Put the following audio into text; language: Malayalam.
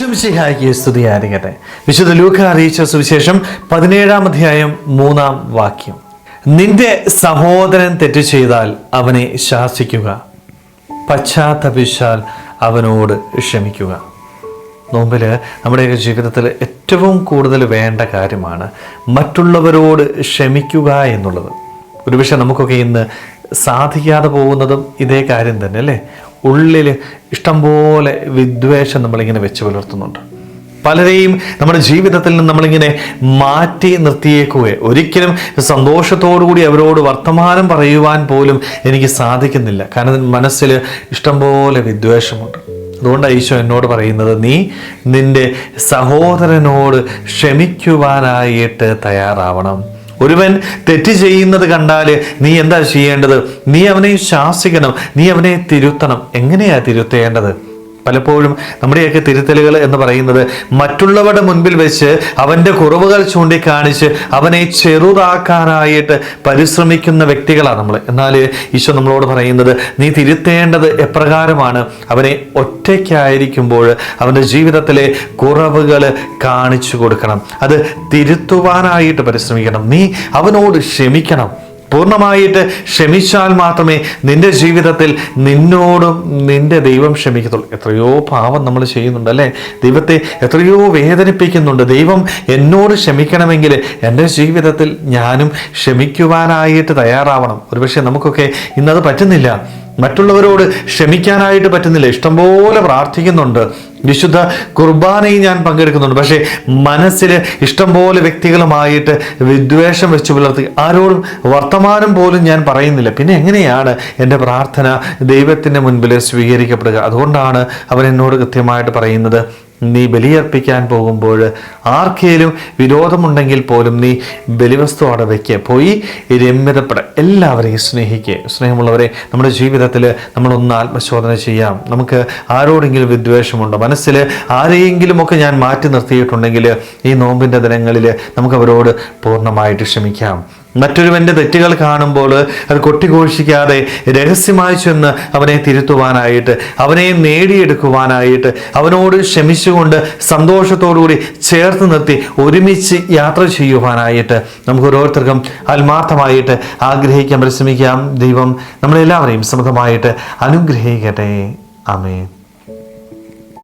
ഈശ്വംശിഹായിക്ക് സ്തുതിയായിരിക്കട്ടെ. വിശുദ്ധ ലൂക്ക അറിയിച്ച സുവിശേഷം പതിനേഴാം അധ്യായം മൂന്നാം വാക്യം. നിന്റെ സഹോദരൻ തെറ്റ് ചെയ്താൽ അവനെ ശാസിക്കുക. പശ്ചാത്തപിച്ചാൽ അവനോട് ക്ഷമിക്കുക. നോമ്പിൽ നമ്മുടെയൊക്കെ ജീവിതത്തിൽ ഏറ്റവും കൂടുതൽ വേണ്ട കാര്യമാണ് മറ്റുള്ളവരോട് ക്ഷമിക്കുക എന്നുള്ളത്. ഒരുപക്ഷെ നമുക്കൊക്കെ ഇന്ന് സാധിക്കാതെ പോകുന്നതും ഇതേ കാര്യം തന്നെ അല്ലേ ഉള്ളിൽ ഇഷ്ടംപോലെ വിദ്വേഷം നമ്മളിങ്ങനെ വെച്ച് പുലർത്തുന്നുണ്ട്. പലരെയും നമ്മുടെ ജീവിതത്തിൽ നിന്ന് നമ്മളിങ്ങനെ മാറ്റി നിർത്തിയേക്കുകയെ ഒരിക്കലും സന്തോഷത്തോടുകൂടി അവരോട് വർത്തമാനം പറയുവാൻ പോലും എനിക്ക് സാധിക്കുന്നില്ല. കാരണം മനസ്സിൽ ഇഷ്ടംപോലെ വിദ്വേഷമുണ്ട്. അതുകൊണ്ടാണ് ഈശോ എന്നോട് പറയുന്നത് നീ നിന്റെ സഹോദരനോട് ക്ഷമിക്കുവാനായിട്ട് തയ്യാറാവണം. ഒരുവൻ തെറ്റ് ചെയ്യുന്നത് കണ്ടാൽ നീ എന്താ ചെയ്യേണ്ടത്? നീ അവനെ ശാസിക്കണം. നീ അവനെ തിരുത്തണം. എങ്ങനെയാ തിരുത്തേണ്ടത്? പലപ്പോഴും നമ്മുടെയൊക്കെ തിരുത്തലുകൾ എന്ന് പറയുന്നത് മറ്റുള്ളവരുടെ മുൻപിൽ വെച്ച് അവന്റെ കുറവുകൾ ചൂണ്ടിക്കാണിച്ച് അവനെ ചെറുതാക്കാനായിട്ട് പരിശ്രമിക്കുന്ന വ്യക്തികളാണ് നമ്മൾ. എന്നാൽ ഈശോ നമ്മളോട് പറയുന്നത് നീ തിരുത്തേണ്ടത് എപ്രകാരമാണ്? അവനെ ഒറ്റയ്ക്കായിരിക്കുമ്പോൾ അവന്റെ ജീവിതത്തിലെ കുറവുകൾ കാണിച്ചു കൊടുക്കണം. അത് തിരുത്തുവാനായിട്ട് പരിശ്രമിക്കണം. നീ അവനോട് ക്ഷമിക്കണം. പൂർണമായിട്ട് ക്ഷമിച്ചാൽ മാത്രമേ നിന്റെ ജീവിതത്തിൽ നിന്നോടും നിന്റെ ദൈവം ക്ഷമിക്കത്തുള്ളൂ. എത്രയോ പാവം നമ്മൾ ചെയ്യുന്നുണ്ട് അല്ലേ? ദൈവത്തെ എത്രയോ വേദനിപ്പിക്കുന്നുണ്ട്. ദൈവം എന്നോട് ക്ഷമിക്കണമെങ്കിൽ എന്റെ ജീവിതത്തിൽ ഞാനും ക്ഷമിക്കുവാനായിട്ട് തയ്യാറാവണം. ഒരുപക്ഷെ നമുക്കൊക്കെ ഇന്നത് പറ്റുന്നില്ല. മറ്റുള്ളവരോട് ക്ഷമിക്കാനായിട്ട് പറ്റുന്നില്ല. ഇഷ്ടംപോലെ പ്രാർത്ഥിക്കുന്നുണ്ട്. വിശുദ്ധ കുർബാനയിൽ ഞാൻ പങ്കെടുക്കുന്നുണ്ട്. പക്ഷേ മനസ്സിൽ ഇഷ്ടംപോലെ വ്യക്തികളുമായിട്ട് വിദ്വേഷം വെച്ച് പുലർത്തി ആരോടും വർത്തമാനം പോലും ഞാൻ പറയുന്നില്ല. പിന്നെ എങ്ങനെയാണ് എന്റെ പ്രാർത്ഥന ദൈവത്തിന്റെ മുൻപിൽ സ്വീകരിക്കപ്പെടുക? അതുകൊണ്ടാണ് അവൻ എന്നോട് കൃത്യമായിട്ട് പറയുന്നത് നീ ബലിയർപ്പിക്കാൻ പോകുമ്പോൾ ആർക്കേലും വിരോധമുണ്ടെങ്കിൽ പോലും നീ ബലിവസ്തു അവിടെ വയ്ക്കുക പോയി രമ്യതപ്പെട. എല്ലാവരെയും സ്നേഹിക്കുക സ്നേഹമുള്ളവരെ നമ്മുടെ ജീവിതത്തിൽ നമ്മളൊന്ന് ആത്മശോധന ചെയ്യാം. നമുക്ക് ആരോടെങ്കിലും വിദ്വേഷമുണ്ടോ? മനസ്സിൽ ആരെയെങ്കിലുമൊക്കെ ഞാൻ മാറ്റി നിർത്തിയിട്ടുണ്ടെങ്കിൽ ഈ നോമ്പിന്റെ ദിനങ്ങളിൽ നമുക്ക് അവരോട് പൂർണമായിട്ട് ക്ഷമിക്കാം. മറ്റൊരുവന്റെ തെറ്റുകൾ കാണുമ്പോൾ അത് കൊട്ടിഘോഷിക്കാതെ രഹസ്യമായി ചെന്ന് അവനെ തിരുത്തുവാനായിട്ട് അവനെ നേടിയെടുക്കുവാനായിട്ട് അവനോട് ക്ഷമിച്ചുകൊണ്ട് സന്തോഷത്തോടുകൂടി ചേർത്ത് നിർത്തി ഒരുമിച്ച് യാത്ര ചെയ്യുവാനായിട്ട് നമുക്ക് ഓരോരുത്തർക്കും ആത്മാർത്ഥമായിട്ട് ആഗ്രഹിക്കാൻ പരിശ്രമിക്കാം. ദൈവം നമ്മളെല്ലാവരെയും സമൃദ്ധമായിട്ട് അനുഗ്രഹിക്കട്ടെ. ആമേൻ.